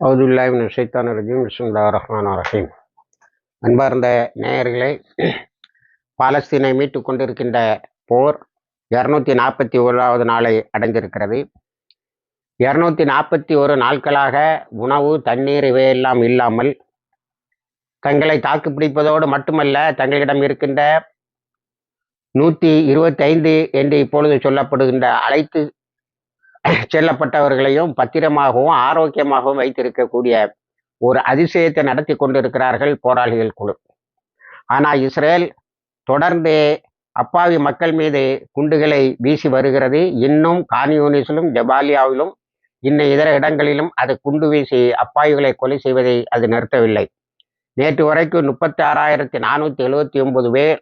அவுதுல்லாஹின் ஷைத்தான் ரஜீம். பிஸ்மில்லா ரஹ்மான் ரஹீம். அன்பார்ந்த நேயர்களே பாலஸ்தீனை மீட்டு கொண்டிருக்கின்ற போர் இரநூத்தி நாற்பத்தி ஓராவது நாளை அடைந்திருக்கிறது. இரநூத்தி நாற்பத்தி ஒரு நாட்களாக உணவு தண்ணீர் இவையெல்லாம் இல்லாமல் தங்களை தாக்கு பிடிப்பதோடு மட்டுமல்ல தங்களிடம் இருக்கின்ற நூற்றி இருபத்தைந்து என்று இப்பொழுது சொல்லப்படுகின்ற அனைத்து செல்லப்பட்டவர்களையும் பத்திரமாகவும் ஆரோக்கியமாகவும் வைத்திருக்கக்கூடிய ஒரு அதிசயத்தை நடத்தி கொண்டிருக்கிறார்கள் போராளிகள் குழு. ஆனால் இஸ்ரேல் தொடர்ந்து அப்பாவி மக்கள் மீது குண்டுகளை வீசி வருகிறது. இன்னும் கான்யூனிஸிலும் ஜபாலியாவிலும் இன்னும் இதர இடங்களிலும் அது குண்டு வீசி அப்பாவிகளை கொலை செய்வதை அது நிறுத்தவில்லை. நேற்று வரைக்கும் முப்பத்தி ஆறாயிரத்தி நானூற்றி எழுபத்தி ஒன்பது பேர்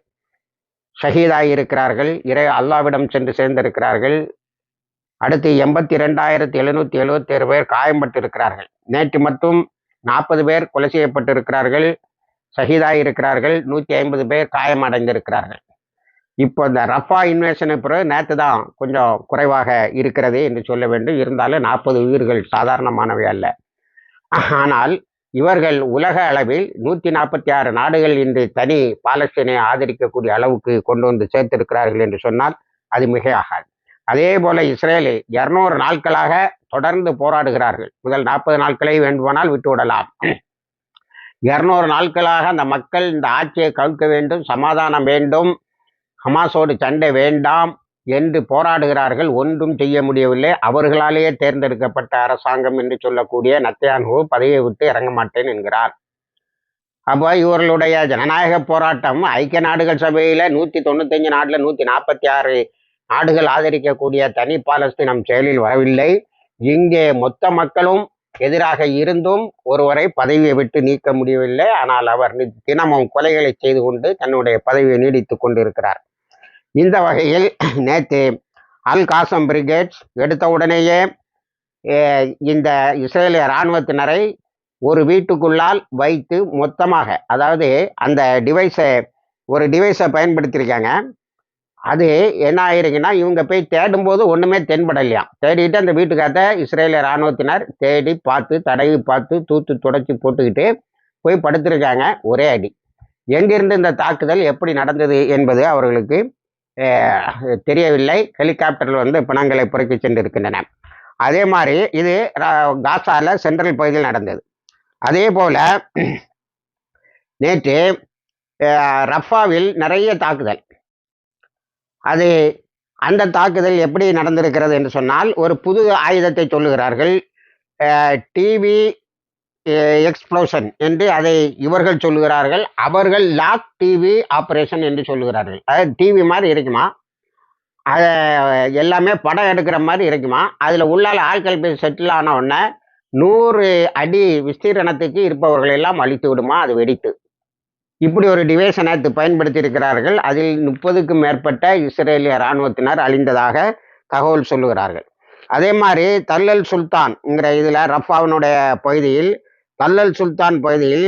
ஷஹீதாகி இருக்கிறார்கள் இறை அல்லாவிடம் சென்று சேர்ந்திருக்கிறார்கள். அடுத்து எண்பத்தி ரெண்டாயிரத்தி எழுநூற்றி எழுபத்தி ஏழு பேர் காயம்பட்டிருக்கிறார்கள். நேற்று மட்டும் நாற்பது பேர் கொலை செய்யப்பட்டிருக்கிறார்கள். ஷஹீதாகி இருக்கிறார்கள் நூற்றி ஐம்பது பேர் காயமடைந்திருக்கிறார்கள். இப்போ இந்த ரஃபா இன்வேஷனை பிறகு நேற்று தான் கொஞ்சம் குறைவாக இருக்கிறது என்று சொல்ல வேண்டும். இருந்தாலும் நாற்பது உயிர்கள் சாதாரணமானவை அல்ல. ஆனால் இவர்கள் உலக அளவில் நூற்றி நாற்பத்தி ஆறு நாடுகள் இன்று தனி பாலஸ்தீனை ஆதரிக்கக்கூடிய அளவுக்கு கொண்டு வந்து சேர்த்திருக்கிறார்கள் என்று சொன்னால் அது மிகையாகாது. அதே போல இஸ்ரேலு இருநூறு நாட்களாக தொடர்ந்து போராடுகிறார்கள். முதல் நாற்பது நாட்களை வேண்டுமானால் விட்டுவிடலாம் இருநூறு நாட்களாக அந்த மக்கள் இந்த ஆட்சியை கவிழ்க்க வேண்டும் சமாதானம் வேண்டும் ஹமாஸோடு சண்டை வேண்டாம் என்று போராடுகிறார்கள். ஒன்றும் செய்ய முடியவில்லை. அவர்களாலேயே தேர்ந்தெடுக்கப்பட்ட அரசாங்கம் என்று சொல்லக்கூடிய நத்தையான்ஹூ பதவியை விட்டு இறங்க மாட்டேன் என்கிறார். அப்போ இவர்களுடைய ஜனநாயக போராட்டம் ஐக்கிய நாடுகள் சபையில் நூற்றி தொண்ணூத்தஞ்சு நாட்டில் நூற்றி நாற்பத்தி ஆறு நாடுகள் ஆதரிக்கக்கூடிய தனி பாலஸ்தீனம் செயலில் வரவில்லை. இங்கே மொத்த மக்களும் எதிராக இருந்தும் ஒருவரை பதவியை விட்டு நீக்க முடியவில்லை. ஆனால் அவர் தினமும் கொலைகளை செய்து கொண்டு தன்னுடைய பதவியை நீடித்து கொண்டிருக்கிறார். இந்த வகையில் நேற்று அல் காசம் பிரிகேட்ஸ் எடுத்த உடனேயே இந்த இஸ்ரேலிய இராணுவத்தினரை ஒரு வீட்டுக்குள்ளால் வைத்து மொத்தமாக அதாவது அந்த டிவைஸை ஒரு டிவைஸை பயன்படுத்தியிருக்காங்க. அது என்ன ஆயிருங்கன்னா இவங்க போய் தேடும்போது ஒன்றுமே தென்படலையாம் தேடிட்டு அந்த வீட்டுக்காத்த இஸ்ரேலிய இராணுவத்தினர் தேடி பார்த்து தடவி பார்த்து தூத்து துடைச்சி போட்டுக்கிட்டு போய் படுத்திருக்காங்க ஒரே அடி. எங்கிருந்து இந்த தாக்குதல் எப்படி நடந்தது என்பது அவர்களுக்கு தெரியவில்லை. ஹெலிகாப்டரில் வந்து பிணங்களை புறக்கி சென்றிருக்கின்றன. அதே மாதிரி இது காசாவில் சென்ட்ரல் பகுதியில் நடந்தது. அதே போல் நேற்று ரஃபாவில் நிறைய தாக்குதல். அது அந்த தாக்குதல் எப்படி நடந்திருக்கிறது என்று சொன்னால் ஒரு புது ஆயுதத்தை சொல்லுகிறார்கள். டிவி எக்ஸ்ப்ளோஷன் என்று அதை இவர்கள் சொல்லுகிறார்கள். அவர்கள் லாக் டிவி ஆப்ரேஷன் என்று சொல்லுகிறார்கள். அதாவது டிவி மாதிரி இருக்குமா? அதை எல்லாமே படம் எடுக்கிற மாதிரி இருக்குமா? அதில் உள்ளால் ஆட்கள் போய் செட்டில் ஆன உடனே நூறு அடி விஸ்தீரணத்துக்கு இருப்பவர்கள் எல்லாம் அழித்து விடுமா? அது வெடித்து. இப்படி ஒரு டிவைஷனை பயன்படுத்தியிருக்கிறார்கள். பயன்படுத்தி இருக்கிறார்கள் அதில் முப்பதுக்கும் மேற்பட்ட இஸ்ரேலிய இராணுவத்தினர் அழிந்ததாக தகவல் சொல்லுகிறார்கள். அதே மாதிரி தல்லல் சுல்தான்ங்கிற இதில் ரஃபாவினுடைய பகுதியில் தல்லல் சுல்தான் பகுதியில்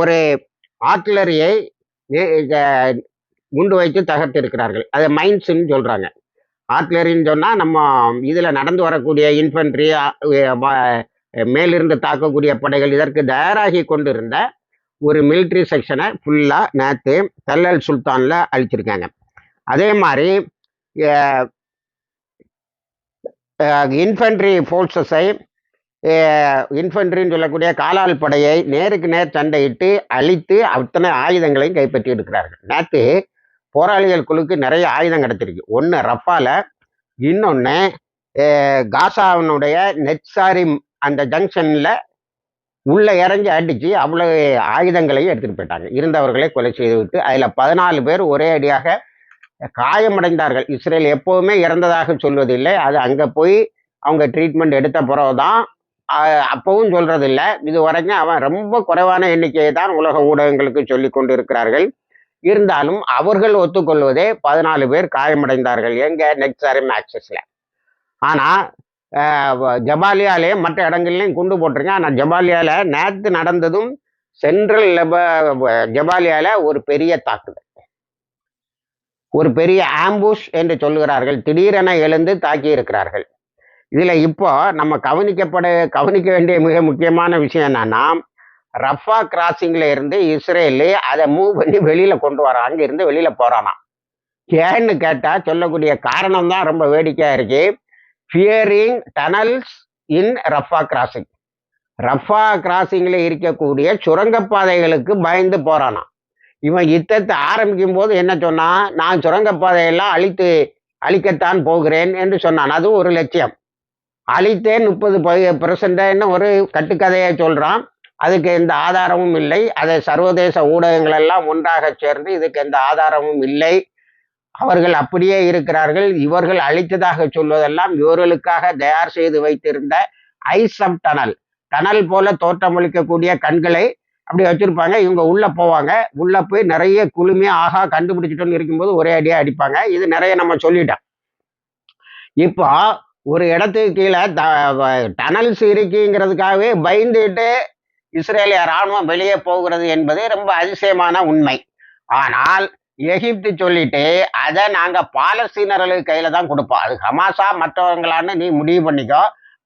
ஒரு ஆர்டிலரியை குண்டு வைத்து தகர்த்து இருக்கிறார்கள் அதை மைன்ஸ்ன்னு சொல்கிறாங்க ஆர்டிலரின்னு சொன்னால் நம்ம இதில் நடந்து வரக்கூடிய இன்ஃபென்ட்ரி மேலிருந்து தாக்கக்கூடிய படைகள் இதற்கு தயாராகி கொண்டிருந்த ஒரு மிலிட்ரி செக்ஷனை ஃபுல்லாக நேற்று தல்லல் சுல்தானில் அழிச்சிருக்காங்க. அதே மாதிரி இன்ஃபென்ட்ரி ஃபோர்ஸஸை இன்ஃபென்ட்ரின்னு சொல்லக்கூடிய காலால் படையை நேருக்கு நேர் சண்டையிட்டு அழித்து அத்தனை ஆயுதங்களையும் கைப்பற்றி எடுக்கிறார்கள் நேற்று போராளிகள் குழுக்கு நிறைய ஆயுதம் கிடச்சிருக்கு. ஒன்று ரஃபால இன்னொன்று காசாவினுடைய நெட்சாரி அந்த ஜங்ஷனில் உள்ளே இறங்கி அடித்து அவ்வளோ ஆயுதங்களையும் எடுத்துகிட்டு போயிட்டாங்க. இருந்தவர்களை கொலை செய்து விட்டு அதில் பதினாலு பேர் ஒரே அடியாக காயமடைந்தார்கள். இஸ்ரேல் எப்போவுமே இறந்ததாக சொல்வதில்லை. அது அங்கே போய் அவங்க ட்ரீட்மெண்ட் எடுத்த பிறகு தான் அப்பவும் சொல்கிறதில்ல இது வரைக்கும் அவன் ரொம்ப குறைவான எண்ணிக்கையை தான் உலக ஊடகங்களுக்கு சொல்லி கொண்டு இருக்கிறார்கள் இருந்தாலும் அவர்கள் ஒத்துக்கொள்வதே பதினாலு பேர் காயமடைந்தார்கள் எங்க நெக்ஸாரி மேக்சஸ்ல ஆனால் ஜபாலியாலேயே மற்ற இடங்கள்லையும் குண்டு போட்டிருக்கேன் ஆனால் ஜபாலியால நேற்று நடந்ததும் சென்ட்ரல் லெப ஜபாலியால ஒரு பெரிய தாக்குதல். ஒரு பெரிய ஆம்புஷ் என்று சொல்லுகிறார்கள். திடீரென எழுந்து தாக்கி இருக்கிறார்கள். இதில் இப்போ நம்ம கவனிக்கப்பட கவனிக்க வேண்டிய மிக முக்கியமான விஷயம் என்னன்னா ரஃபா கிராசிங்ல இருந்து இஸ்ரேலு அதை மூவ் பண்ணி வெளியில கொண்டு வரான் அங்கே இருந்து வெளியில போகிறானாம் ஏன்னு கேட்டால் சொல்லக்கூடிய காரணம் தான் ரொம்ப வேடிக்கையாக இருக்குது fearing tunnels in Rafah crossing Rafah கிராசிங்கில் இருக்கக்கூடிய சுரங்கப்பாதைகளுக்கு பயந்து போறானாம் இவன் யுத்தத்தை ஆரம்பிக்கும் போது என்ன சொன்னான் நான் சுரங்கப்பாதையெல்லாம் அழித்து அழிக்கத்தான் போகிறேன் என்று சொன்னான். அது ஒரு லட்சியம். அழித்தேன் முப்பது பெர்சன்ட்னு ஒரு கட்டுக்கதையை சொல்கிறான் அதுக்கு எந்த ஆதாரமும் இல்லை. அதை சர்வதேச ஊடகங்கள் எல்லாம் ஒன்றாக சேர்ந்து இதுக்கு எந்த ஆதாரமும் இல்லை. அவர்கள் அப்படியே இருக்கிறார்கள். இவர்கள் அழித்ததாக சொல்வதெல்லாம் இவர்களுக்காக தயார் செய்து வைத்திருந்த ஐசம் டனல். டனல் போல தோற்றமளிக்கக்கூடிய கண்களை அப்படி வச்சிருப்பாங்க. இவங்க உள்ள போவாங்க. உள்ள போய் நிறைய குளுமையா ஆகா கண்டுபிடிச்சிட்டோன்னு இருக்கும்போது ஒரே அடியா அடிப்பாங்க. இது நிறைய நம்ம சொல்லிட்டோம். இப்போ ஒரு இடத்துக்கு கீழே டனல்ஸ் இருக்குங்கிறதுக்காகவே பயந்துட்டு இஸ்ரேலிய ராணுவம் வெளியே போகிறது என்பது ரொம்ப அதிசயமான உண்மை. ஆனால் எகிப்து சொல்லிட்டு அதை நாங்க பாலஸ்தீனர்களுக்கு கையில தான் கொடுப்போம். அது ஹமாஸா மற்றவங்களான்னு நீ முடிவு பண்ணிக்கோ.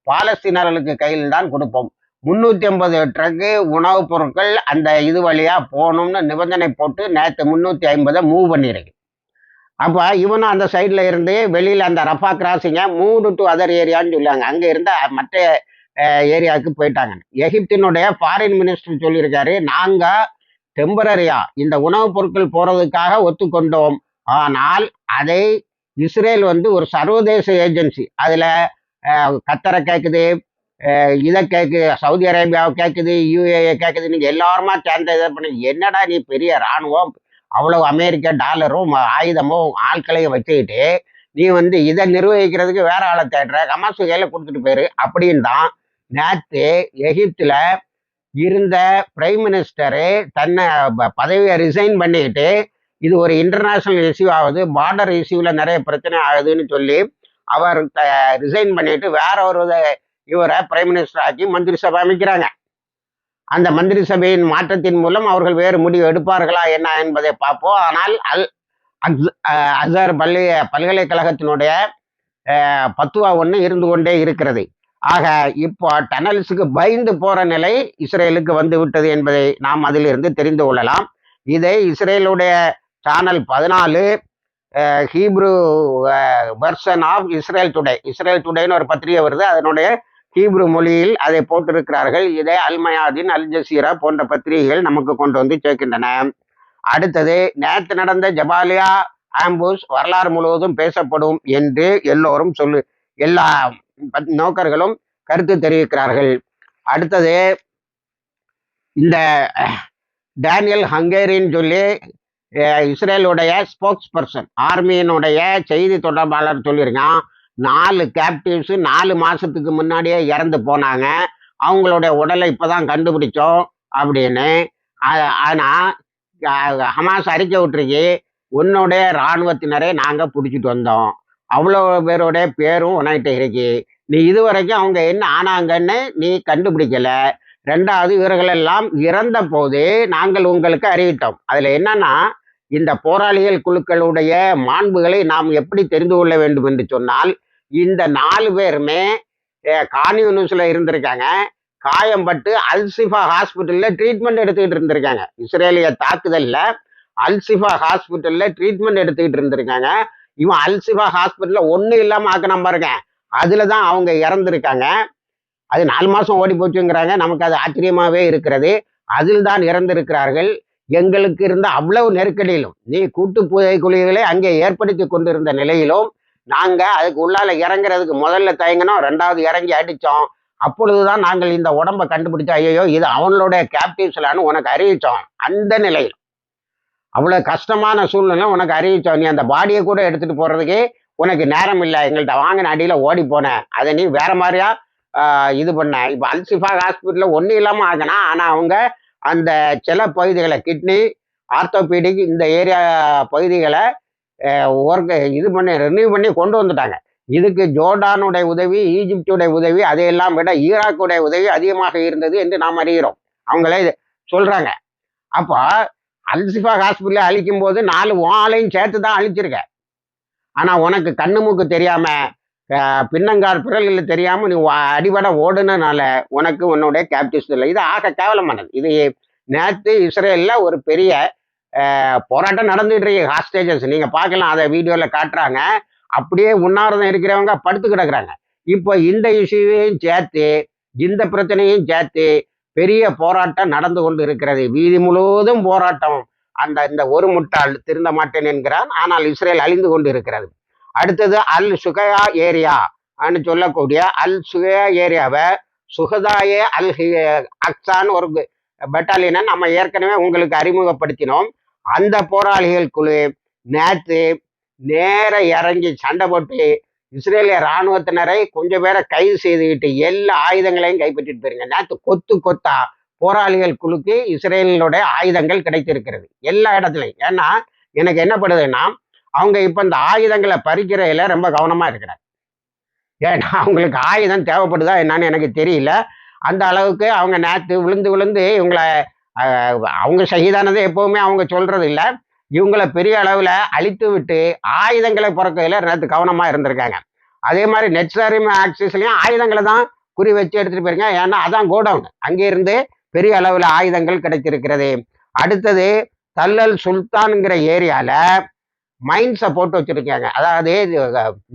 பாலஸ்தீனர்களுக்கு கையில் தான் கொடுப்போம். முன்னூத்தி ஐம்பது ட்ரக்கு உணவுப் பொருட்கள் அந்த இது வழியா போகணும்னு நிபந்தனை போட்டு நேற்று முந்நூற்றி ஐம்பதை மூவ் பண்ணியிருக்கு அப்போ இவனும் அந்த சைடில் இருந்து வெளியில் அந்த ரஃபா கிராசிங்கை மூணு டு அதர் ஏரியான்னு சொல்லுவாங்க. அங்கே இருந்த மற்ற ஏரியாவுக்கு போயிட்டாங்க. எகிப்தினுடைய ஃபாரின் மினிஸ்டர் சொல்லியிருக்காரு நாங்கள் டெம்பரரியா இந்த உணவுப் பொருட்கள் போகிறதுக்காக ஒத்துக்கொண்டோம். ஆனால் அதை இஸ்ரேல் வந்து ஒரு சர்வதேச ஏஜென்சி அதில் கத்தரை கேட்குது இதை கேட்குது சவுதி அரேபியாவை கேட்குது யூஏஏ கேட்குது நீங்கள் எல்லாருமா சேர்ந்த இதை பண்ணி என்னடா நீ பெரிய இராணுவம் அவ்வளவு அமெரிக்க டாலரும் ஆயுதமும் ஆட்களையும் வச்சுக்கிட்டு நீ வந்து இதை நிர்வகிக்கிறதுக்கு வேற ஆளை தேடுற கமாசு கையில் கொடுத்துட்டு போயிரு அப்படின்னு தான் நேற்று எகிப்தில் இருந்த பிரைம் மினிஸ்டரு தன்னை ப- பதவியை ரிசைன் பண்ணிக்கிட்டு இது ஒரு இன்டர்நேஷனல் இஷ்யூ ஆகுது பார்டர் இஷ்யூவில் நிறைய பிரச்சனை ஆகுதுன்னு சொல்லி அவர் த ரிசைன் பண்ணிட்டு வேற ஒரு இவரை பிரைம் மினிஸ்டர் ஆக்கி மந்திரி சபை அமைக்கிறாங்க. அந்த மந்திரி சபையின் மாற்றத்தின் மூலம் அவர்கள் வேறு முடிவு எடுப்பார்களா என்ன என்பதை பார்ப்போம். ஆனால் அல் அக்ஸ்- அசர் பள்ளி பல்கலைக்கழகத்தினுடைய பத்துவா ஒன்று இருந்து கொண்டே இருக்கிறது. ஆக இப்போ டனல்ஸுக்கு பயந்து போற நிலை இஸ்ரேலுக்கு வந்து விட்டது என்பதை நாம் அதிலிருந்து தெரிந்து கொள்ளலாம். இதை இஸ்ரேலுடைய சேனல் பதினாலு Hebrew version of Israel today Israel டுடேன்னு ஒரு பத்திரிகை வருது. அதனுடைய ஹீப்ரு மொழியில் அதை போட்டிருக்கிறார்கள். இதை அல்மயாதீன் அல் ஜசீரா போன்ற பத்திரிகைகள் நமக்கு கொண்டு வந்து சேர்க்கின்றன. அடுத்தது நேற்று நடந்த ஜபாலியா ஆம்பூஸ் வரலாறு முழுவதும் பேசப்படும் என்று எல்லோரும் சொல்லு எல்லா நோக்கர்களும் கருத்து தெரிவிக்கிறார்கள். அடுத்தது இந்த டேனியல் ஹங்கேரின்னு சொல்லி இஸ்ரேலுடைய ஸ்போக்ஸ் பர்சன் ஆர்மியினுடைய செய்தி தொடர்பாளர் சொல்லியிருக்கான். நாலு கேப்டிவ்ஸ் நாலு மாதத்துக்கு முன்னாடியே இறந்து போனாங்க. அவங்களுடைய உடலை இப்பதான் கண்டுபிடிச்சோம் அப்படின்னு. ஆனால் ஹமாஸ் அறிக்கை விட்டுருக்கு உன்னுடைய இராணுவத்தினரை நாங்கள் பிடிச்சிட்டு வந்தோம். அவ்வளோ பேருடைய பேரும் உனக்கிட்ட இருக்கு. நீ இதுவரைக்கும் அவங்க என்ன ஆனாங்கன்னு நீ கண்டுபிடிக்கல. ரெண்டாவது இவர்களெல்லாம் இறந்த போது நாங்கள் உங்களுக்கு அறிவித்தோம். அதுல என்னன்னா இந்த போராளிகள் குழுக்களுடைய மாண்புகளை நாம் எப்படி தெரிந்து கொள்ள வேண்டும் என்று சொன்னால் இந்த நாலு பேருமே கான்யூனிஸ்ல இருந்திருக்காங்க. காயம்பட்டு அல்சிஃபா ஹாஸ்பிட்டல்ல ட்ரீட்மெண்ட் எடுத்துக்கிட்டு இருந்திருக்காங்க. இஸ்ரேலிய தாக்குதல்ல அல்சிஃபா ஹாஸ்பிட்டல்ல ட்ரீட்மெண்ட் எடுத்துக்கிட்டு இருந்திருக்காங்க. இவன் அல்சிஃபா ஹாஸ்பிட்டல்ல ஒன்றும் இல்லாம ஆக்கின பாருங்க. அதுல தான் அவங்க இறந்துருக்காங்க. அது நாலு மாசம் ஓடி போச்சுங்கிறாங்க. நமக்கு அது ஆச்சரியமாவே இருக்கிறது. அதில் தான் இறந்திருக்கிறார்கள். எங்களுக்கு இருந்த அவ்வளவு நெருக்கடியிலும் நீ கூட்டு புதை குழிகளை அங்கே ஏற்படுத்தி கொண்டிருந்த நிலையிலும் நாங்க அதுக்கு உள்ளால இறங்குறதுக்கு முதல்ல தயங்கினோம். ரெண்டாவது இறங்கி அடித்தோம் அப்பொழுதுதான் நாங்கள் இந்த உடம்ப கண்டுபிடிச்சோம். ஐயோ இது அவங்களுடைய கேப்டிவ்ஸ்லான்னு உனக்கு அறிவிச்சோம். அந்த நிலையில் அவ்வளவு கஷ்டமான சூழ்நிலை உனக்கு அறிவிச்சோம். நீ அந்த பாடியை கூட எடுத்துட்டு போறதுக்கு உனக்கு நேரம் இல்லை எங்கள்கிட்ட வாங்கின அடியில் ஓடி போனேன் அதை நீ வேற மாதிரியா இது பண்ண? இப்போ அல்சிஃபா ஹாஸ்பிட்டலில் ஒன்றும் இல்லாமல் ஆகினா ஆனால் அவங்க அந்த சில பகுதிகளை கிட்னி ஆர்த்தோபீடிக் இந்த ஏரியா பகுதிகளை ஒர்க் இது பண்ணி ரினியூ பண்ணி கொண்டு வந்துட்டாங்க. இதுக்கு ஜோர்டானுடைய உதவி ஈஜிப்டுடைய உதவி அதையெல்லாம் விட ஈராக்குடைய உதவி அதிகமாக இருந்தது என்று நாம் அறிகிறோம். அவங்களே சொல்கிறாங்க அப்போ அல்சிஃபா ஹாஸ்பிட்டலில் அழிக்கும் போது நாலு வாழையும் சேர்த்து தான் அழிச்சிருக்கேன் ஆனால் உனக்கு கண்ணு மூக்கு தெரியாமல் அஹ், பின்னங்கால் பிறல்கள் தெரியாமல் நீ வா- அடிபட ஓடுனனால உனக்கு உன்னுடைய கேப்டிவ்ஸ் இல்லை. இது ஆக கேவலமானது. இது நேற்று இஸ்ரேலில் ஒரு பெரிய போராட்டம் நடந்துட்டு இருக்கு ஹாஸ்டேஜஸ் நீங்கள் பார்க்கலாம் அதை வீடியோவில் காட்டுறாங்க. அப்படியே உண்ணாவிரதம் இருக்கிறவங்க படுத்து கிடக்குறாங்க. இப்போ இந்த இஷ்யூவையும் சேர்த்து இந்த பிரச்சனையும் சேர்த்து பெரிய போராட்டம் நடந்து கொண்டு இருக்கிறது. வீதி முழுவதும் போராட்டம். அந்த இந்த ஒரு முட்டாள் திருந்த மாட்டேன் என்கிறான். ஆனால் இஸ்ரேல் அழிந்து கொண்டு இருக்கிறது அடுத்தது அல் சுகயா ஏரியா அப்படின்னு சொல்லக்கூடிய அல் சுகயா ஏரியாவை சுகதாய அல் அக்சான் ஒரு பெட்டாலியனை நம்ம ஏற்கனவே உங்களுக்கு அறிமுகப்படுத்தினோம். அந்த போராளிகள் குழு நேற்று நேர இறங்கி சண்டை போட்டு இஸ்ரேலிய இராணுவத்தினரை கொஞ்சம் பேரை கைது செய்துக்கிட்டு எல்லா ஆயுதங்களையும் கைப்பற்றிட்டு போயிருங்க. நேற்று கொத்து கொத்தா போராளிகள் குழுக்கு இஸ்ரேலினுடைய ஆயுதங்கள் கிடைத்திருக்கிறது. எல்லா இடத்துலையும். ஏன்னா எனக்கு என்ன படுதுன்னா அவங்க இப்போ இந்த ஆயுதங்களை பறிக்கிறதுல ரொம்ப கவனமாக இருக்கிறாங்க. ஏன்னா அவங்களுக்கு ஆயுதம் தேவைப்படுதா என்னன்னு எனக்கு தெரியல. அந்த அளவுக்கு அவங்க நேற்று விழுந்து விழுந்து இவங்களை அவங்க ஷஹீதானது எப்பவுமே அவங்க சொல்றது இல்லை. இவங்களை பெரிய அளவில் அழித்து விட்டு ஆயுதங்களை பிறக்கையில் நேற்று கவனமாக இருந்திருக்காங்க. அதே மாதிரி நெட்ஸரிம் ஆக்சிஸ்லையும் ஆயுதங்களை தான் குறி வச்சு எடுத்துகிட்டு போயிருங்க ஏன்னா அதான் கோடவுன் அங்கிருந்து பெரிய அளவில் ஆயுதங்கள் கிடைத்திருக்கிறது. அடுத்தது தல்லல் சுல்தான்ங்கிற ஏரியால மைன்ஸை போட்டு வச்சிருக்காங்க. அதாவது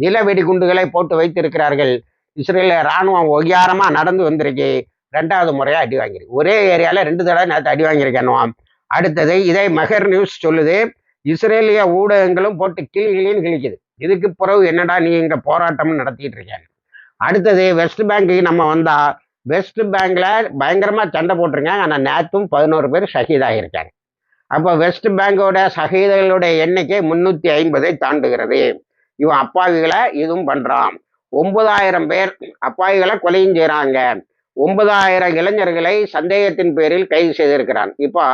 நில வெடிகுண்டுகளை போட்டு வைத்திருக்கிறார்கள். இஸ்ரேல ராணுவம் ஒய்யாரமா நடந்து வந்திருக்கு. ரெண்டாவது முறையா அடி வாங்கியிருக்கு. ஒரே ஏரியால ரெண்டு தடவை நேற்று அடி வாங்கியிருக்கணும் அடுத்தது இதை மெஹர் நியூஸ் சொல்லுது இஸ்ரேலிய ஊடகங்களும் போட்டு கிளி கிளின்னு கிழிக்குது. இதுக்கு பிறகு என்னடா நீ இங்க போராட்டம் நடத்திட்டு இருக்காங்க அடுத்தது வெஸ்ட் பேங்க்கு நம்ம வந்தா வெஸ்ட் பேங்க்ல பயங்கரமாக சண்டை போட்டிருக்காங்க. ஆனால் நேற்றும் பதினோரு பேர் ஷஹீதாகியிருக்காங்க அப்போ வெஸ்ட் பேங்கோட சகிதர்களுடைய எண்ணிக்கை முன்னூற்றி ஐம்பதை தாண்டுகிறது. இவன் அப்பாவிகளை இதுவும் பண்ணுறான் ஒன்பதாயிரம் பேர் அப்பாவிகளை கொலையும் செய்கிறாங்க ஒன்பதாயிரம் இளைஞர்களை சந்தேகத்தின் பேரில் கைது செய்திருக்கிறான். இப்போ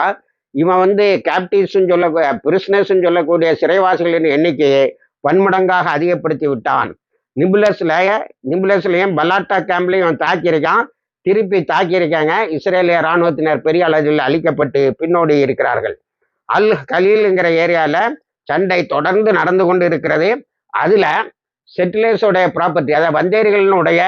இவன் வந்து கேப்டிவ்ஸ்ன்னு சொல்ல பிரிஸ்னஸ்ன்னு சொல்லக்கூடிய சிறைவாசிகளின் எண்ணிக்கையை பன்மடங்காக அதிகப்படுத்தி விட்டான். நிபுலஸ்ல நிபுலஸ்லையும் பலாட்டா கேம்ப்லையும் அவன் தாக்கியிருக்கான். திருப்பி தாக்கியிருக்காங்க. இஸ்ரேலிய இராணுவத்தினர் பெரிய அளவில் அழிக்கப்பட்டு பின்னோடி இருக்கிறார்கள். அல் கலீலுங்கிற ஏரியாவில் சண்டை தொடர்ந்து நடந்து கொண்டு இருக்கிறது அதில் செட்டிலர்ஸோடைய ப்ராப்பர்ட்டி அதாவது வந்தேரிகளினுடைய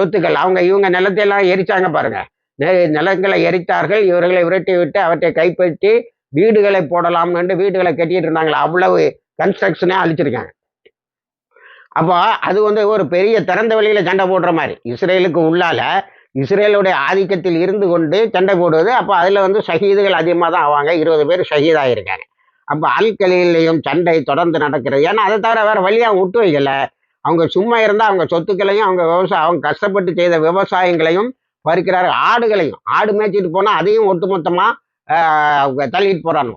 சொத்துக்கள் அவங்க இவங்க நிலத்தையெல்லாம் எரிச்சாங்க பாருங்க. நெ- நிலங்களை எரித்தார்கள். இவர்களை விரட்டி விட்டு அவற்றை கைப்பற்றி வீடுகளை போடலாம் என்று வீடுகளை கட்டிட்டு இருந்தாங்களா அவ்வளவு கன்ஸ்ட்ரக்ஷனே அழிச்சிருக்காங்க. அப்போ அது வந்து ஒரு பெரிய திறந்த வெளியில் சண்டை போடுற மாதிரி. இஸ்ரேலுக்கு உள்ளால இஸ்ரேலுடைய ஆதிக்கத்தில் இருந்து கொண்டு சண்டை போடுவது அப்போ அதில் வந்து ஷஹீதுகள் அதிகமாக தான் ஆவாங்க. இருபது பேர் ஷஹீதாயிருக்காங்க. அப்போ அல்கலிலையும் சண்டை தொடர்ந்து நடக்கிறது. ஏன்னா அதை தவிர வேறு வழியாக விட்டு வைக்கலை. அவங்க சும்மா இருந்தால் அவங்க சொத்துக்களையும் அவங்க விவசாயம் அவங்க கஷ்டப்பட்டு செய்த விவசாயங்களையும் பறிக்கிறாரு. ஆடுகளையும் ஆடு மேய்ச்சிட்டு போனால் அதையும் ஒட்டுமொத்தமாக தள்ளிட்டு போகிறானோ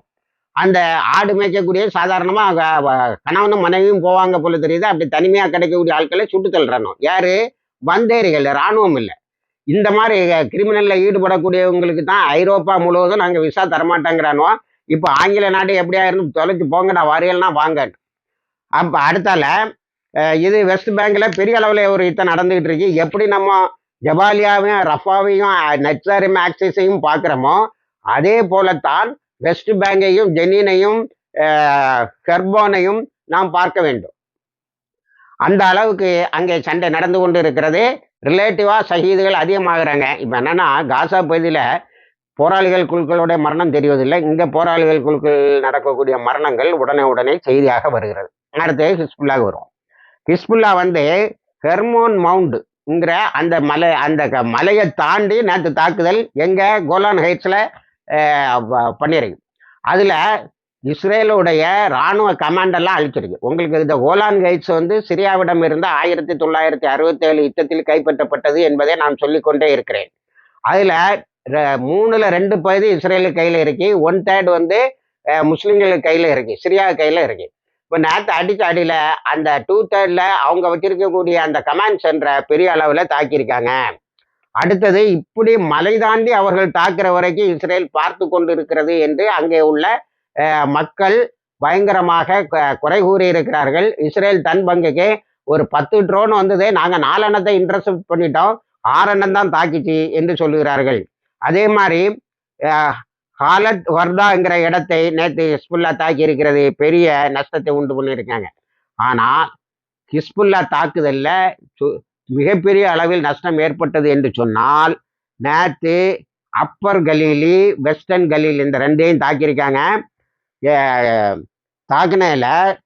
அந்த ஆடு மேய்க்கக்கூடிய சாதாரணமாக கணவனும் மனைவியும் போவாங்க போல தெரியுது. அப்படி தனிமையாக கிடைக்கக்கூடிய ஆட்களை சுட்டு தள்ளுறானோ யாரு? வந்தேரிகள் இராணுவம் இல்லை. இந்த மாதிரி கிரிமினலில் ஈடுபடக்கூடியவங்களுக்கு தான் ஐரோப்பா முழுவதும் நாங்கள் விசா தரமாட்டேங்கிறானோ இப்போ ஆங்கில நாடு எப்படியா இருந்து தொலைச்சு போங்கடா வரையல்னா வாங்க. அப்போ அடுத்தால இது வெஸ்ட் பேங்க்ல பெரிய அளவில் ஒரு யுத்தம் நடந்துகிட்டு இருக்கு. எப்படி நம்ம ஜபாலியாவையும் ரஃபாவையும் நெட்ஸாரியும் ஆக்சிஸையும் பார்க்குறோமோ அதே போலத்தான் வெஸ்ட் பேங்கையும் ஜெனினையும் கர்போனையும் நாம் பார்க்க வேண்டும். அந்த அளவுக்கு அங்கே சண்டை நடந்து கொண்டு இருக்கிறது. ரிலேட்டிவாக சகிதுகள் அதிகமாகிறாங்க. இப்போ என்னன்னா காசா பகுதியில் போராளிகள் குழுக்களுடைய மரணம் தெரிவதில்லை. இங்கே போராளிகள் குழுக்கள் நடக்கக்கூடிய மரணங்கள் உடனே உடனே செய்தியாக வருகிறது. அடுத்து ஹிஸ்புல்லாக வரும் ஹிஸ்புல்லா வந்து ஹெர்மோன் மவுண்டுங்கிற அந்த மலை அந்த க- மலையை தாண்டி நேற்று தாக்குதல் எங்கே கோலான் ஹைட்ஸில் பண்ணியிருக்கு அதில் இஸ்ரேலுடைய இராணுவ கமாண்டெல்லாம் அழிச்சிருக்கு. உங்களுக்கு இந்த கோலான் கைட்ஸ் வந்து சிரியாவிடம் இருந்து ஆயிரத்தி தொள்ளாயிரத்தி அறுபத்தேழு யுத்தத்தில் கைப்பற்றப்பட்டது என்பதை நான் சொல்லிக்கொண்டே இருக்கிறேன். அதில் மூணுல ரெண்டு பகுதி இஸ்ரேலு கையில் இருக்கு. ஒன் தேர்ட் வந்து முஸ்லீம்களுக்கு கையில் இருக்கு. சிரியா கையில் இருக்கு. இப்போ நேற்று அடிச்ச அடியில் அந்த டூ தேர்டில் அவங்க வச்சிருக்கக்கூடிய அந்த கமாண்ட் சென்டரை பெரிய அளவில் தாக்கியிருக்காங்க. அடுத்தது இப்படி மலை தாண்டி அவர்கள் தாக்குற வரைக்கும் இஸ்ரேல் பார்த்து கொண்டு இருக்கிறது என்று அங்கே உள்ள மக்கள் பயங்கரமாக குறை கூறி இருக்கிறார்கள் இஸ்ரேல் தன் பங்குக்கு ஒரு பத்து ட்ரோன் வந்தது. நாங்கள் நாலெண்ணத்தை இன்டர்செப்ட் பண்ணிட்டோம். ஆறெண்ணம் தான் தாக்கிச்சு என்று சொல்லுகிறார்கள். அதே மாதிரி ஹாலட் ஹாலத் வர்தாங்கிற இடத்தை நேற்று ஹிஸ்புல்லா தாக்கி இருக்கிறது பெரிய நஷ்டத்தை உண்டு பண்ணியிருக்காங்க. ஆனால் ஹிஸ்புல்லா தாக்குதலில் சு- மிகப்பெரிய அளவில் நஷ்டம் ஏற்பட்டது என்று சொன்னால் நேற்று அப்பர் கலீலி வெஸ்டர்ன் கலீல் இந்த ரெண்டையும் தாக்கியிருக்காங்க. தாக்குனேல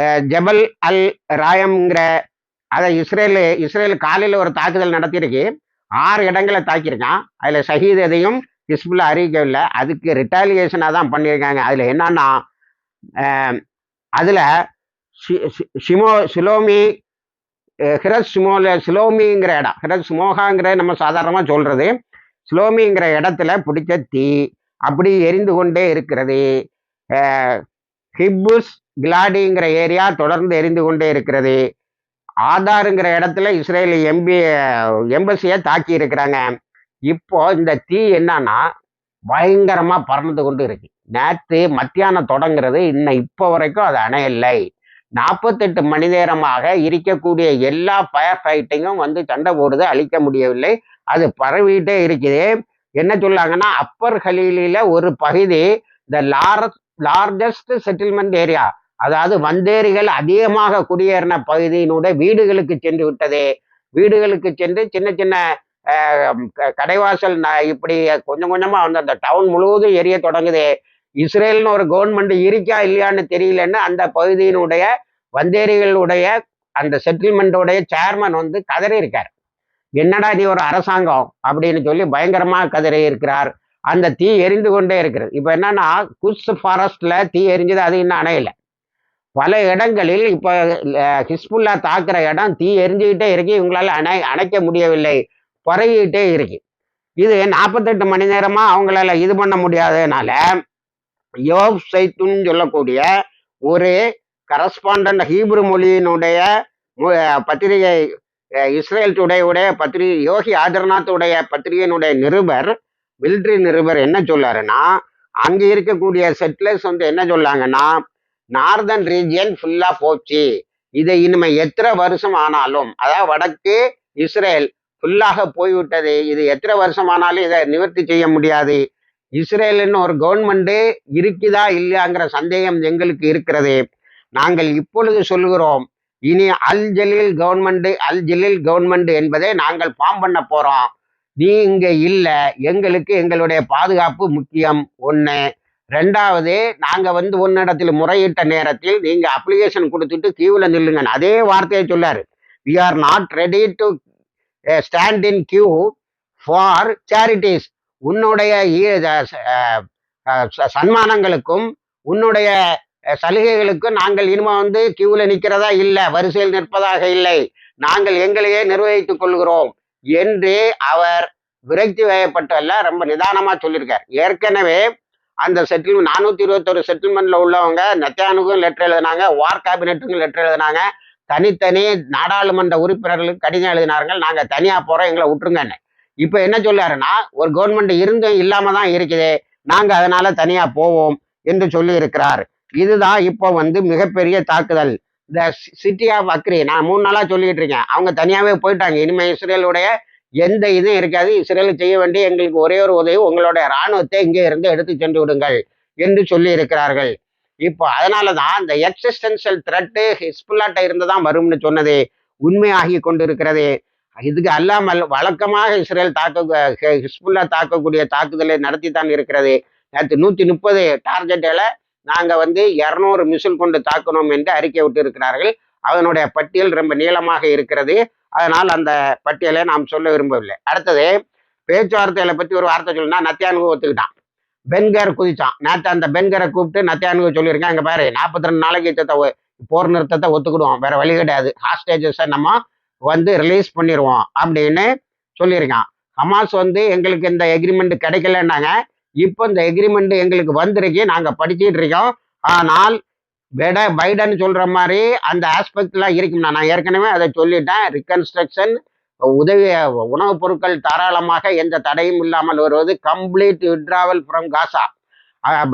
ஜபல் அல் ராயம்ங்கிற அதை இஸ்ரேல் இஸ்ரேல் காலையில் ஒரு தாக்குதல் நடத்தியிருக்கு. ஆறு இடங்களை தாக்கியிருக்கான். அதில் ஷஹீத் எதையும் ஹிஸ்புல்லா அறிவிக்கவில்லை அதுக்கு ரிட்டாலியேஷனாக தான் பண்ணியிருக்காங்க. அதில் என்னன்னா அதில் ஷி- ஷி- ஷிமோ சிலோமி ஹிரத் ஹிரஸ் சிலோமிங்கிற இடம். ஹிரஸ் சுமோகாங்கிற நம்ம சாதாரணமாக சொல்கிறது சிலோமிங்கிற இடத்துல பிடிச்ச தீ அப்படி எரிந்து கொண்டே இருக்கிறது. ஹிப்புஸ் கிலாடிங்கிற ஏரியா தொடர்ந்து எரிந்து கொண்டே இருக்கிறது. ஆதாருங்கிற இடத்துல இஸ்ரேல் எம்பி எம்பசியை தாக்கி இருக்கிறாங்க. இப்போ இந்த தீ என்னன்னா பயங்கரமாக பறந்து கொண்டு இருக்கு. நேற்று மத்தியானம் தொடங்குறது இன்னும் இப்போ வரைக்கும் அது அணையில்லை. நாற்பத்தெட்டு மணி நேரமாக இருக்கக்கூடிய எல்லா ஃபயர் ஃபைட்டிங்கும் வந்து சண்டை போடுது அழிக்க முடியவில்லை. அது பரவிட்டே இருக்குது. என்ன சொல்லாங்கன்னா அப்பர் ஹலீலில ஒரு பகுதி இந்த லாரஸ் லார்ஜஸ்ட் செட்டில்மெண்ட் ஏரியா அதாவது வந்தேரிகள் அதிகமாக குடியேறின பகுதியினுடைய வீடுகளுக்கு சென்று விட்டது. வீடுகளுக்கு சென்று சின்ன சின்ன க- கடைவாசல் இப்படி கொஞ்சம் கொஞ்சமா வந்து அந்த டவுன் முழுவதும் எரிய தொடங்குது. இஸ்ரேல்னு ஒரு கவர்மெண்ட் இருக்கா இல்லையான்னு தெரியலன்னு அந்த பகுதியினுடைய வந்தேரிகளுடைய அந்த செட்டில்மெண்ட்டோடைய சேர்மன் வந்து கதறி இருக்கார் என்னடா நீ ஒரு அரசாங்கம் அப்படின்னு சொல்லி பயங்கரமாக கதறி இருக்கிறார் அந்த தீ எரிந்து கொண்டே இருக்கிறது. இப்போ என்னன்னா குஸ் ஃபாரஸ்ட்ல தீ எரிஞ்சது அது இன்னும் அணையல. பல இடங்களில் இப்போ ஹிஸ்புல்லா தாக்குற இடம் தீ எரிஞ்சுக்கிட்டே இருக்கு. இவங்களால அணை அணைக்க முடியவில்லை. பரவிக்கிட்டே இருக்கு. இது நாற்பத்தெட்டு மணி நேரமாக அவங்களால இது பண்ண முடியாததுனால யோப் சைத்துன்னு சொல்லக்கூடிய ஒரு கரஸ்பாண்டன்ட் ஹீப்ரு மொழியினுடைய பத்திரிகை இஸ்ரேல் டுடே உடைய பத்திரிகை யோகி ஆதிர்நாத்துடைய பத்திரிகையினுடைய நிருபர் மிலிட்ரி நிருபர் என்ன சொல்லாருன்னா அங்கே இருக்கக்கூடிய செட்டிலர்ஸ் வந்து என்ன சொல்லாங்கன்னா நார்தன் ரீஜியன் ஃபுல்லாக போச்சு. இதை இனிமே எத்தனை வருஷம் ஆனாலும் அதாவது வடக்கு இஸ்ரேல் ஃபுல்லாக போய்விட்டது. இது எத்தனை வருஷம் ஆனாலும் இதை நிவர்த்தி செய்ய முடியாது. இஸ்ரேலுன்னு ஒரு கவர்மெண்ட்டு இருக்குதா இல்லையாங்கிற சந்தேகம் எங்களுக்கு இருக்கிறது. நாங்கள் இப்பொழுது சொல்கிறோம் இனி Al Jalil government Al Jalil government என்பதை நாங்கள் ஃபார்ம் பண்ண போறோம். நீ இங்க இல்ல எங்களுக்கு எங்களுடைய பாதுகாப்பு முக்கியம். ஒண்ணு. ரெண்டாவது நாங்க வந்து உன்னிடத்தில் முறையிட்ட நேரத்தில் நீங்க அப்ளிகேஷன் கொடுத்துட்டு கியூவில் நில்லுங்க அதே வார்த்தையை சொல்லாரு. We are not ready to stand in queue for charities உன்னுடைய ச- சன்மானங்களுக்கும் உன்னுடைய eh, சலுகைகளுக்கும் நாங்கள் இனிமே வந்து கியூவில் நிற்கிறதா இல்லை வரிசையில் நிற்பதாக இல்லை. நாங்கள் எங்களையே நிர்வகித்துக் கொள்கிறோம். என்று அவர் விரக்தி வயப்பட்டல்ல ரொம்ப நிதானமா சொல்லியிருக்கார். ஏற்கனவே அந்த செட்டில்மெண்ட் நானூத்தி இருபத்தொரு செட்டில்மெண்ட்ல உள்ளவங்க நெத்தியானுக்கும் லெட்டர் எழுதினாங்க வார் கேபினெட்டுக்கும் லெட்டர் எழுதினாங்க. தனித்தனி நாடாளுமன்ற உறுப்பினர்களுக்கு கடிதம் எழுதினார்கள். நாங்க தனியா போறோம் எங்களை விட்டுருங்கன்னு. இப்ப என்ன சொல்லாருன்னா ஒரு கவர்மெண்ட் இருந்தும் இல்லாம தான் இருக்குது. நாங்க அதனால தனியா போவோம் என்று சொல்லி இருக்கிறார் இதுதான் இப்போ வந்து மிகப்பெரிய தாக்குதல். த சிட்டி ஆஃப் அக்ரி நான் மூணு நாளாக சொல்லிக்கிட்டு இருக்கேன். அவங்க தனியாகவே போயிட்டாங்க. இனிமேல் இஸ்ரேலுடைய எந்த இதுவும் இருக்காது. இஸ்ரேல் செய்ய வேண்டிய எங்களுக்கு ஒரே ஒரு உதவி உங்களுடைய இராணுவத்தை இங்கே இருந்து எடுத்து சென்று விடுங்கள் என்று சொல்லி இருக்கிறார்கள் இப்போ அதனால தான் இந்த எக்ஸிஸ்டன்ஷியல் த்ரெட்டு ஹிஸ்புல்லாட்ட இருந்து தான் வரும்னு சொன்னது உண்மையாகி கொண்டிருக்கிறது. இதுக்கு அல்லாமல் வழக்கமாக இஸ்ரேல் தாக்க ஹிஸ்புல்லா தாக்கக்கூடிய தாக்குதலை நடத்தி தான் இருக்கிறது. நேற்று நூற்றி முப்பது டார்கெட்டுகளை நாங்கள் வந்து இரநூறு மிசில் கொண்டு தாக்கணும் என்று அறிக்கை விட்டு இருக்கிறார்கள் அதனுடைய பட்டியல் ரொம்ப நீளமாக இருக்கிறது. அதனால் அந்த பட்டியலை நாம் சொல்ல விரும்பவில்லை. அடுத்தது பேச்சுவார்த்தையில பற்றி ஒரு வார்த்தை சொல்லுனா நத்தியானுகு ஒத்துக்கிட்டான் பென்கர் குதிச்சான். நேற்று அந்த பென்கரை கூப்பிட்டு நத்தியானுகம் சொல்லியிருக்கேன். அங்கே பாரு நாற்பத்தி ரெண்டு நாளைக்கு யுத்தத்தை போர் நிறுத்தத்தை ஒத்துக்கிடுவோம். வேற வழி கிடையாது. ஹாஸ்டேஜஸை நம்ம வந்து ரிலீஸ் பண்ணிடுவோம் அப்படின்னு சொல்லியிருக்கான். ஹமாஸ் வந்து எங்களுக்கு இந்த எக்ரிமெண்ட் கிடைக்கலன்னாங்க. இப்போ இந்த எக்ரிமெண்ட் எங்களுக்கு வந்திருக்கு நாங்கள் படிச்சுட்டு இருக்கோம். ஆனால் பெட பைடன் சொல்ற மாதிரி அந்த ஆஸ்பெக்ட்லாம் இருக்கும்னா நான் ஏற்கனவே அதை சொல்லிட்டேன். ரிகன்ஸ்ட்ரக்ஷன் உதவி உணவுப் பொருட்கள் தாராளமாக எந்த தடையும் இல்லாமல் வருவது complete withdrawal from Gaza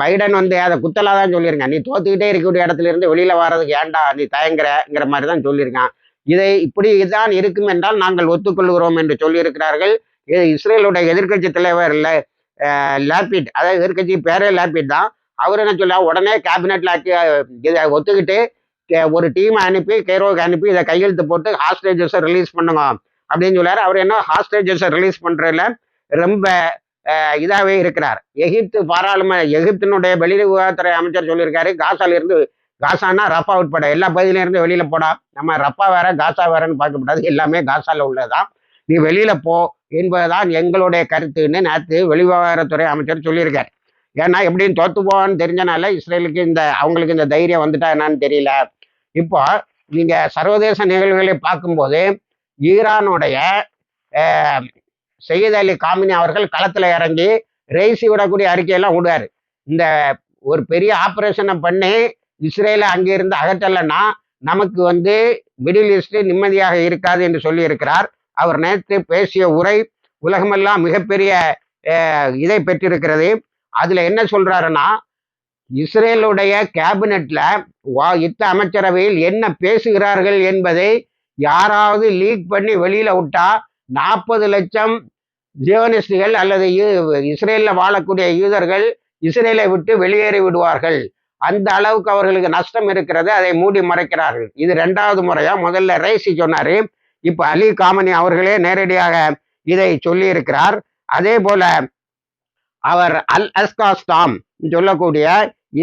Biden வந்து அதை குத்தலாக தான் சொல்லியிருக்கேன். நீ தோத்துக்கிட்டே இருக்கக்கூடிய இடத்துல இருந்து வெளியில வர்றதுக்கு ஏன்டா நீ தயங்குறங்கிற மாதிரி தான் சொல்லியிருக்கான். இதை இப்படி தான் இருக்கும் என்றால் நாங்கள் ஒத்துக்கொள்கிறோம் என்று சொல்லியிருக்கிறார்கள். இது இஸ்ரேலுடைய எதிர்க்கட்சி தலைவர் இல்லை லேபிட் அதாவது எதிர்க்கட்சி பேரே லேபிட் தான். அவர் என்ன சொல்ல உடனே கேபினெட்ல ஆக்கி இதை ஒத்துக்கிட்டு கே- ஒரு டீம் அனுப்பி கைரோவுக்கு அனுப்பி இதை கையெழுத்து போட்டு ஹாஸ்டேஜஸை ரிலீஸ் பண்ணுங்க அப்படின்னு சொல்லாரு. அவர் என்ன ஹாஸ்டேஜஸை ரிலீஸ் பண்றதுல ரொம்ப இதாகவே இருக்கிறார். எகிப்து பாராளுமன்ற எகிப்தினுடைய வெளிவிவகாரத்துறை அமைச்சர் சொல்லியிருக்காரு காசாலிருந்து காசானா ரஃபா உட்பட எல்லா பகுதியிலேருந்து வெளியில் வெளியில போடா. நம்ம ரஃபா வேற காசா வேறன்னு பார்க்கக்கூடாது எல்லாமே காசால உள்ளதான் நீ வெளியில போ என்பதுதான் எங்களுடைய கருத்துன்னு நேற்று வெளிவிவகாரத்துறை அமைச்சர் சொல்லியிருக்கார். ஏன்னா எப்படின்னு தோத்து போவான்னு தெரிஞ்சனால இஸ்ரேலுக்கு இந்த அவங்களுக்கு இந்த தைரியம் வந்துட்டா என்னன்னு தெரியல. இப்போ நீங்க சர்வதேச நிகழ்வுகளை பார்க்கும்போது ஈரானுடைய சையீத் அலி காமினி அவர்கள் களத்துல இறங்கி ரெய்சி விடக்கூடிய அறிக்கையெல்லாம் விடுவார். இந்த ஒரு பெரிய ஆபரேஷனை பண்ணி இஸ்ரேலை அங்கிருந்து அகற்றலைன்னா நமக்கு வந்து மிடில் ஈஸ்ட் நிம்மதியாக இருக்காது என்று சொல்லி இருக்கிறார் அவர் நேற்று பேசிய உரை உலகமெல்லாம் மிகப்பெரிய இதை பெற்றிருக்கிறது. அதுல என்ன சொல்றாருன்னா இஸ்ரேலுடைய கேபினெட்ல வா- யுத்த அமைச்சரவையில் என்ன பேசுகிறார்கள் என்பதை யாராவது லீக் பண்ணி வெளியில விட்டா நாற்பது லட்சம் ஜியோனிஸ்டுகள் அல்லது யூ- இஸ்ரேல்ல வாழக்கூடிய யூதர்கள் இஸ்ரேலை விட்டு வெளியேறி விடுவார்கள். அந்த அளவுக்கு அவர்களுக்கு நஷ்டம் இருக்கிறது. அதை மூடி மறைக்கிறார்கள். இது ரெண்டாவது முறையா முதல்ல ரைசி சொன்னாரு. இப்ப அலி காமனி அவர்களே நேரடியாக இதை சொல்லி இருக்கிறார் அதே போல அவர் அல் அஸ்காஸ்தாம் சொல்லக்கூடிய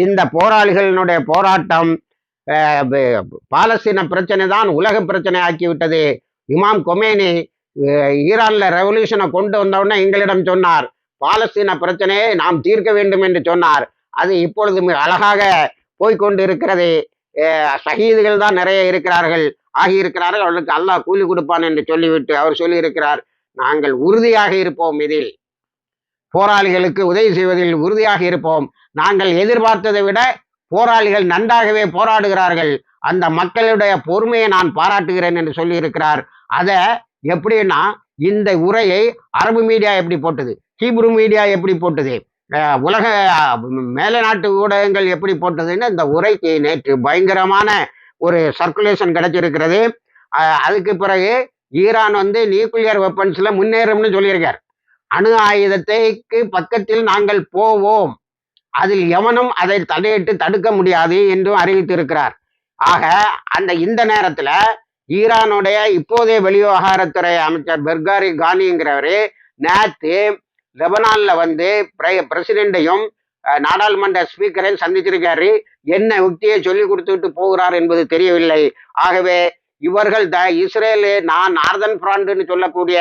இந்த போராளிகளினுடைய போராட்டம் பாலஸ்தீன பிரச்சனை தான் உலக பிரச்சனை ஆக்கிவிட்டது. இமாம் கொமேனி ஈரான்ல ரெவல்யூஷனை கொண்டு வந்தவுடனே எங்களிடம் சொன்னார் பாலஸ்தீன பிரச்சனையை நாம் தீர்க்க வேண்டும் என்று சொன்னார். அது இப்பொழுது மிக அழகாக போய்க்கொண்டு இருக்கிறது சகீதுகள் தான் நிறைய இருக்கிறார்கள். ஆகியிருக்கிறார்கள் அவர்களுக்கு அல்லாஹ் கூலி கொடுப்பான் என்று சொல்லிவிட்டு அவர் சொல்லியிருக்கிறார். நாங்கள் உறுதியாக இருப்போம் இதில். போராளிகளுக்கு உதவி செய்வதில் உறுதியாக இருப்போம். நாங்கள் எதிர்பார்த்ததை விட போராளிகள் நன்றாகவே போராடுகிறார்கள். அந்த மக்களுடைய பொறுமையை நான் பாராட்டுகிறேன் என்று சொல்லியிருக்கிறார். அதை எப்படின்னா இந்த உரையை அரபு மீடியா எப்படி போட்டது? ஹீப்ரு மீடியா எப்படி போட்டது? உலக அஹ், மேலை நாட்டு ஊடகங்கள் எப்படி போட்டதுன்னு இந்த உரைக்கு நேற்று பயங்கரமான ஒரு சர்க்குலேஷன் கிடைச்சிருக்கிறது. அதுக்கு பிறகு ஈரான் வந்து நியூக்ளியர் வெப்பன்ஸ்ல முன்னேறும்னு சொல்லியிருக்கார். அணு ஆயுதத்தைக்கு பக்கத்தில் நாங்கள் போவோம். அதில் எவனும் அதை தடையிட்டு தடுக்க முடியாது என்றும் அறிவித்திருக்கிறார். ஆக அந்த இந்த நேரத்துல ஈரானுடைய இப்போதைய வெளிவிவகாரத்துறை அமைச்சர் பெர்காரி கானிங்கிறவரு நேத்து லெபனான்ல வந்து பிரசிடெண்டையும் நாடாளுமன்ற ஸ்பீக்கரையும் சந்திச்சிருக்காரு என்ன யுக்தியை சொல்லி கொடுத்துட்டு போகிறார் என்பது தெரியவில்லை. ஆகவே இவர்கள் த இஸ்ரேலு நான் நார்தன் பிராண்டுன்னு சொல்லக்கூடிய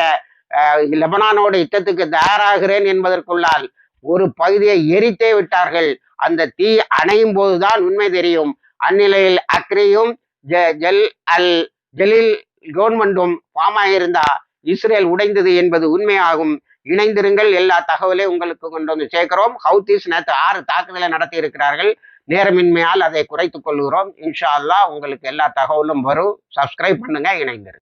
லெபனானோட யுத்தத்துக்கு தயாராகிறேன் என்பதற்குள்ளால் ஒரு பகுதியை எரித்தே விட்டார்கள். அந்த தீ அணையும் போதுதான் உண்மை தெரியும். அந்நிலையில் அக்ரியும் ஜெல் அல் ஜெலில் கவர்மெண்டும் ஃபார்ம் இஸ்ரேல் உடைந்தது என்பது உண்மையாகும். இணைந்திருங்கள். எல்லா தகவலையும் உங்களுக்கு கொண்டு வந்து சேர்க்கிறோம். ஹவுதீஸ் நேற்று ஆறு தாக்குதலை நடத்தி இருக்கிறார்கள் நேரமின்மையால் அதை குறைத்துக் கொள்கிறோம். இன்ஷா அல்லாஹ் உங்களுக்கு எல்லா தகவலும் வரும். சப்ஸ்கிரைப் பண்ணுங்க இணைந்திருங்க